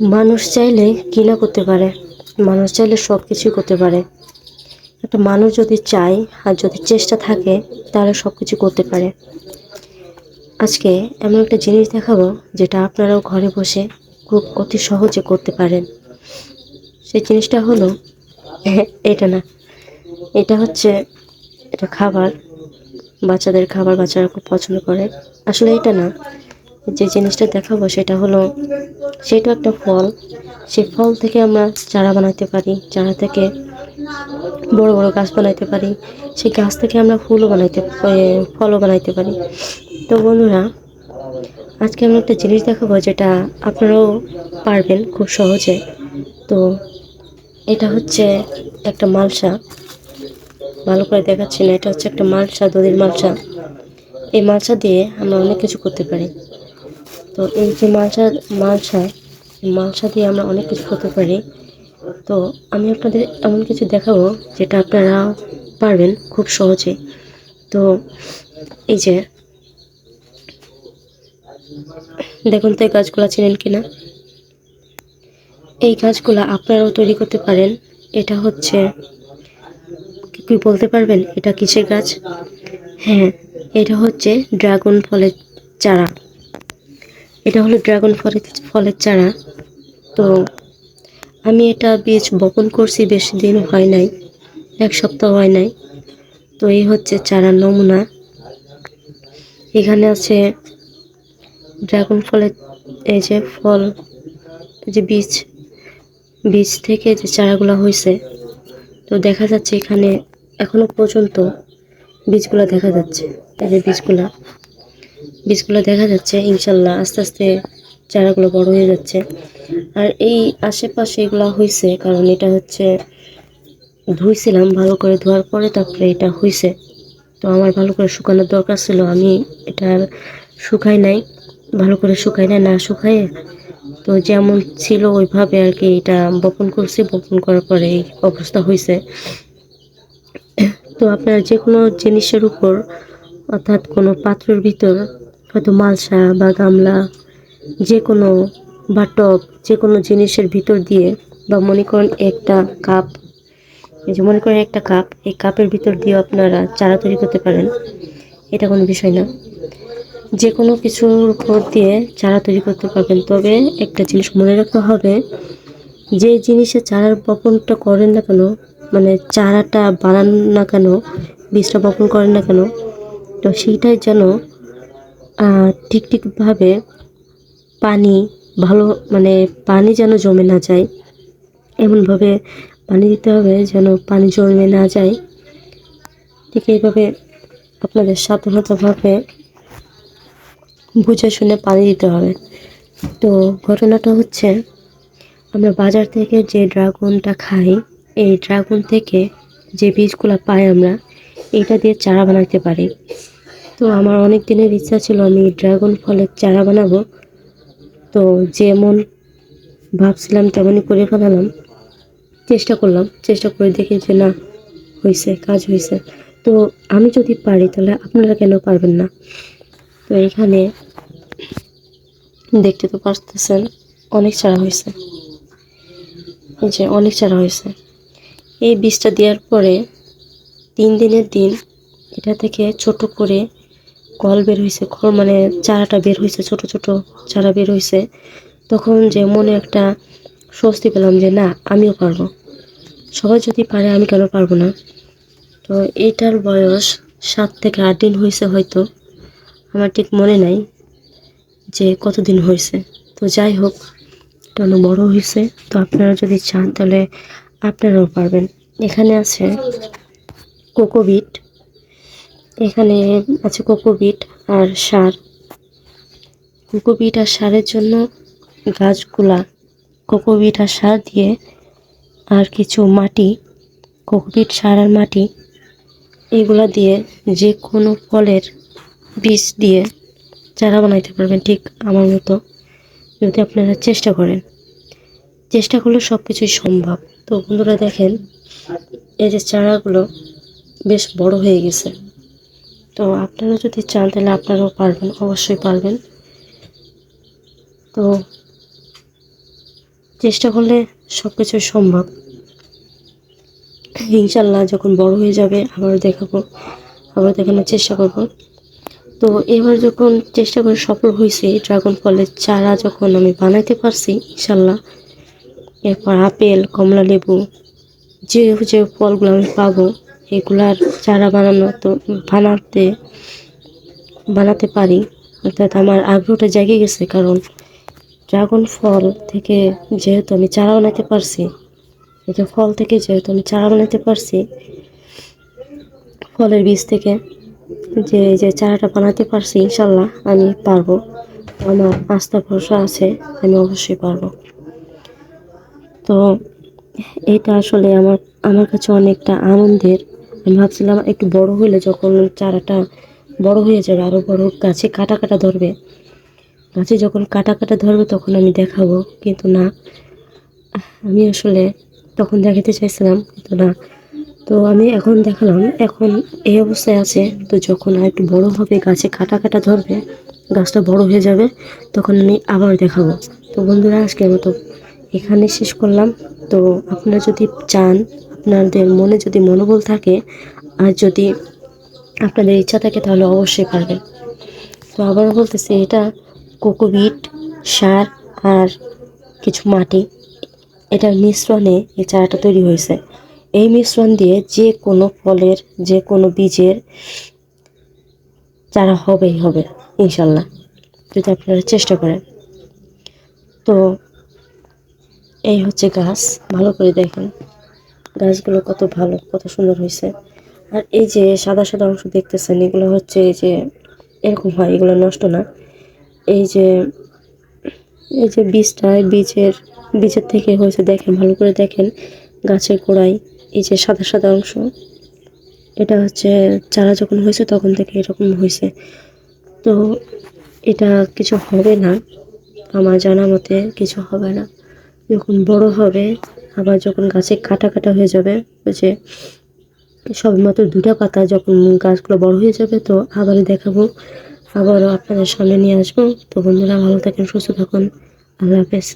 মানুষ চাইলে কি না করতে পারে? মানুষ চাইলে সব কিছুই করতে পারে। একটা মানুষ যদি চায় আর যদি চেষ্টা থাকে, তাহলে সব কিছু করতে পারে। আজকে এমন একটা জিনিস দেখাবো, যেটা আপনারাও ঘরে বসে খুব অতি সহজে করতে পারেন। সেই জিনিসটা হলো, এটা না, এটা হচ্ছে এটা খাবার। বাচ্চাদের খাবার বাচ্চারা খুব পছন্দ করে। আসলে এটা না যে জিনিসটা দেখাবো সেটা হলো, সেটা একটা ফল। সেই ফল থেকে আমরা চারা বানাতে পারি, চারা থেকে বড় বড় গাছ বানাইতে পারি, সেই গাছ থেকে আমরা ফুলও বানাইতে ফলও বানাইতে পারি। তো বন্ধুরা, আজকে আমরা একটা জিনিস দেখাবো যেটা আপনারাও পারবেন খুব সহজে। তো এটা হচ্ছে একটা মালসা। ভালো করে দেখাচ্ছি না, এটা হচ্ছে একটা মালসা দধির মালসা। এই মালসা দিয়ে আমরা অনেক কিছু করতে পারি। তো এই যে মালসা মালসা মালসা দিয়ে আমরা অনেক কিছু করতে পারি। তো আমি আপনাদের এমন কিছু দেখাবো যেটা আপনারা পারবেন খুব সহজে। তো এই যে, দেখুন তো এই গাছগুলো চেনেন কিনা? এই গাছগুলো আপনারাও তৈরি করতে পারেন। এটা হচ্ছে, কি বলতে পারবেন? এটা কিসের গাছ? হ্যাঁ এটা হচ্ছে ড্রাগন ফলের চারা। এটা হলো ড্রাগন ফলের ফলের চারা। তো আমি এটা বীজ বপন করছি, বেশি দিন হয় নাই, এক সপ্তাহ হয় নাই। তো এই হচ্ছে চারার নমুনা। এখানে আছে ড্রাগন ফলের এই যে ফল যে বীজ বীজ থেকে যে চারাগুলো হয়েছে তো দেখা যাচ্ছে এখানে এখনও পর্যন্ত বীজগুলো দেখা যাচ্ছে, এই যে বীজগুলা। বীজগুলো দেখা যাচ্ছে, ইনশাল্লাহ আস্তে আস্তে চারাগুলো বড় হয়ে যাচ্ছে। আর এই আশেপাশে এগুলো হয়েছে কারণ এটা হচ্ছে ধুইছিলাম ভালো করে, ধোয়ার পরে তারপরে এটা হয়েছে তো আমার ভালো করে শুকানোর দরকার ছিল, আমি এটা আর শুকাই নাই, ভালো করে শুকাই নাই, না শুকায়ে তো যেমন ছিল ওইভাবে আর কি এটা বপন করছি, বপন করার পরে এই অবস্থা হয়েছে তো আপনার যে কোনো জিনিসের উপর অর্থাৎ কোনো পাত্রের ভিতর হয়তো মালসা বা গামলা, যে কোনো বা টব, যে কোনো জিনিসের ভিতর দিয়ে বা মনে করেন একটা কাপ, এই যে মনে করেন একটা কাপ, এই কাপের ভিতর দিয়ে আপনারা চারা তৈরি করতে পারেন, এটা কোনো বিষয় না। যে কোনো কিছুর উপর দিয়ে চারা তৈরি করতে পারবেন, তবে একটা জিনিস মনে রাখতে হবে, যে জিনিসে চারার বপনটা করেন না কেন মানে চারাটা বানান না কেন বীজটা বপন করেন না কেন তো সেইটাই যেন ঠিক ঠিকভাবে পানি, ভালো মানে পানি যেন জমে না যায়। এমনভাবে পানি দিতে হবে যেন পানি জমে না যায়। ঠিক এইভাবে আপনাদের সাবধানতাভাবে বুঝে শুনে পানি দিতে হবে। তো ঘটনাটা হচ্ছে, আমরা বাজার থেকে যে ড্রাগনটা খাই, এই ড্রাগন থেকে যে বীজগুলো পাই আমরা, এইটা দিয়ে চারা বানাতে পারি। তো আমার অনেক দিনের ইচ্ছা ছিল আমি ড্রাগন ফলের চারা বানাবো। তো যেমন ভাবছিলাম তেমনই করে ফেলালাম। চেষ্টা করলাম, চেষ্টা করে দেখি যে না হয়েছে কাজ হয়েছে তো আমি যদি পারি তাহলে আপনারা কেন পারবেন না? তো এখানে দেখতে তো পারতেছেন, অনেক চারা হয়েছে এই যে অনেক চারা হয়েছে এই বীজটা দেওয়ার পরে তিন দিনের দিন এটা থেকে ছোট করে কল বের হয়েছে কল মানে চারাটা বের হয়েছে ছোট ছোট চারা বের হয়েছে তখন যে মনে একটা স্বস্তি পেলাম যে, না, আমিও পারব। সবাই যদি পারে, আমি কেন পারব না? তো এইটার বয়স সাত থেকে আট দিন হয়েছে হয়তো। আমার ঠিক মনে নাই যে কতদিন হয়েছে তো যাই হোক অনেক বড় হয়েছে তো আপনারা যদি চান, তাহলে আপনারাও পারবেন। এখানে আছে কোকোবিট। এখানে আছে কোকোবিট আর সার। কোকোবিট আর সারের জন্য গাছগুলা কোকোবিট আর সার দিয়ে আর কিছু মাটি কোকোপিট সার আর মাটি এগুলা দিয়ে যে কোনো ফলের বীজ দিয়ে চারা বানাইতে পারবেন ঠিক আমার মতো, যদি আপনারা চেষ্টা করেন। চেষ্টা করলে সব কিছুই সম্ভব। তো বন্ধুরা দেখেন, এই যে চারাগুলো বেশ বড় হয়ে গেছে। তো আপনারা যদি চান তাহলে আপনারাও পারবেন, অবশ্যই পারবেন। তো চেষ্টা করলে সব কিছু সম্ভব। ইনশাল্লাহ যখন বড় হয়ে যাবে আবার দেখাবো আবার দেখানোর চেষ্টা করব। তো এবার যখন চেষ্টা করে সফল হয়েছে ড্রাগন ফলের চারা যখন আমি বানাইতে পারছি ইনশাল্লাহ এরপর আপেল কমলা লেবু যে যে ফলগুলো আমি পাবো এগুলার চারা বানানো তো বানাতে বানাতে পারি। অর্থাৎ আমার আগ্রহটা জেগে গেছে, কারণ ড্রাগন ফল থেকে যেহেতু আমি চারা বানাতে পারছি এটা ফল থেকে যেহেতু আমি চারা বানাতে পারছি, ফলের বীজ থেকে যে যে চারাটা বানাতে পারছি, ইনশাল্লাহ আমি পারব। আমার আস্থা, ভরসা আছে, আমি অবশ্যই পারব। তো, এটা আসলে আমার আমার কাছে অনেকটা আনন্দের আমি ভাবছিলাম একটু বড় হলে যখন চারাটা বড় হয়ে যাবে আরও বড় গাছে কাটা কাটা ধরবে। গাছে যখন কাটা কাটা ধরবে তখন আমি দেখাবো, কিন্তু না। আমি আসলে তখন দেখাতে চাইছিলাম, কিন্তু না। তো আমি এখন দেখালাম, এখন এই অবস্থায় আছে। তো যখন আর একটু বড় হবে, গাছে কাটা কাটা ধরবে, গাছটা বড় হয়ে যাবে, তখন আমি আবার দেখাবো। তো বন্ধুরা, আজকের মতো এখানে শেষ করলাম। তো আপনারা যদি চান আপনাদের মনে যদি মনোবল থাকে আর যদি আপনাদের ইচ্ছা থাকে তাহলে অবশ্যই পারবেন। তো আবারও বলতেছি, এটা কোকোবিট, সার আর কিছু মাটি। এটার মিশ্রণে এই চারাটা তৈরি হয়েছে। এই মিশ্রণ দিয়ে যে কোনো ফলের, যে কোনো বীজের চারা হবেই হবে, ইনশাল্লাহ, যদি আপনারা চেষ্টা করেন। তো এই হচ্ছে গাছ, ভালো করে দেখেন। গাছগুলো কত ভালো, কত সুন্দর হয়েছে। আর এই যে সাদা সাদা অংশ দেখতেছেন, এগুলো হচ্ছে এই যে, এরকম হয়, এগুলো নষ্ট না। এই যে এই যে বীজটা বীজের বীজের থেকে হয়েছে, দেখেন, ভালো করে দেখেন, গাছের গোড়ায় এই যে সাদা সাদা অংশ। এটা হচ্ছে, চারা যখন হয়েছে, তখন থেকে এরকম হয়েছে। তো এটা কিছু হবে না, আমার জানা মতে কিছু হবে না। যখন বড় হবে আবার যখন গাছে কাটা কাটা হয়ে যাবে, ওই যে সবেমাত্র দুটা পাতা যখন গাছগুলো বড় হয়ে যাবে, তো আবারও দেখাবো। আবারও আপনাদের সামনে নিয়ে আসব। তো বন্ধুরা, ভালো থাকেন, সুস্থ থাকুন। আল্লাহ হাফেজ।